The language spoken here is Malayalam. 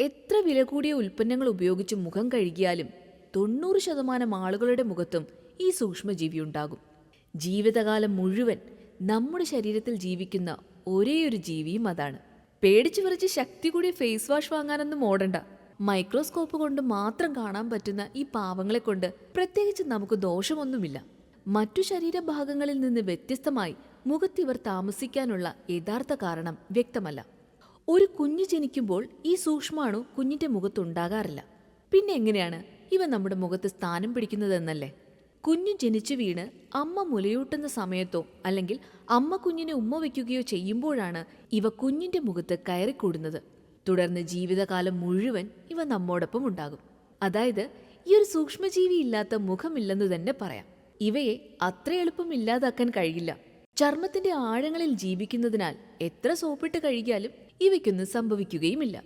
എത്ര വില കൂടിയ ഉൽപ്പന്നങ്ങൾ ഉപയോഗിച്ച് മുഖം കഴുകിയാലും തൊണ്ണൂറ് ശതമാനം ആളുകളുടെ മുഖത്തും ഈ സൂക്ഷ്മജീവി ഉണ്ടാകും. ജീവിതകാലം മുഴുവൻ നമ്മുടെ ശരീരത്തിൽ ജീവിക്കുന്ന ഒരേയൊരു ജീവിയും അതാണ്. പേടിച്ചു വിറച്ച് ശക്തി കൂടിയ ഫേസ് വാഷ് വാങ്ങാനൊന്നും ഓടണ്ട. മൈക്രോസ്കോപ്പ് കൊണ്ട് മാത്രം കാണാൻ പറ്റുന്ന ഈ പാവങ്ങളെ കൊണ്ട് പ്രത്യേകിച്ച് നമുക്ക് ദോഷമൊന്നുമില്ല. മറ്റു ശരീരഭാഗങ്ങളിൽ നിന്ന് വ്യത്യസ്തമായി മുഖത്തിവർ താമസിക്കാനുള്ള യഥാർത്ഥ കാരണം വ്യക്തമല്ല. ഒരു കുഞ്ഞ് ജനിക്കുമ്പോൾ ഈ സൂക്ഷ്മാണു കുഞ്ഞിന്റെ മുഖത്തുണ്ടാകാറില്ല. പിന്നെ എങ്ങനെയാണ് ഇവ നമ്മുടെ മുഖത്ത് സ്ഥാനം പിടിക്കുന്നതെന്നല്ലേ? കുഞ്ഞു ജനിച്ചു വീണ് അമ്മ മുലയൂട്ടുന്ന സമയത്തോ അല്ലെങ്കിൽ അമ്മ കുഞ്ഞിനെ ഉമ്മ വയ്ക്കുകയോ ചെയ്യുമ്പോഴാണ് ഇവ കുഞ്ഞിന്റെ മുഖത്ത് കയറിക്കൂടുന്നത്. തുടർന്ന് ജീവിതകാലം മുഴുവൻ ഇവ നമ്മോടൊപ്പം ഉണ്ടാകും. അതായത് ഈ ഒരു സൂക്ഷ്മജീവി ഇല്ലാത്ത മുഖമില്ലെന്ന് തന്നെ പറയാം. ഇവയെ അത്ര എളുപ്പം ഇല്ലാതാക്കാൻ കഴിയില്ല. ചർമ്മത്തിന്റെ ആഴങ്ങളിൽ ജീവിക്കുന്നതിനാൽ എത്ര സോപ്പിട്ട് കഴുകിയാലും ഇവയ്ക്കൊന്നും സംഭവിക്കുകയുമില്ല.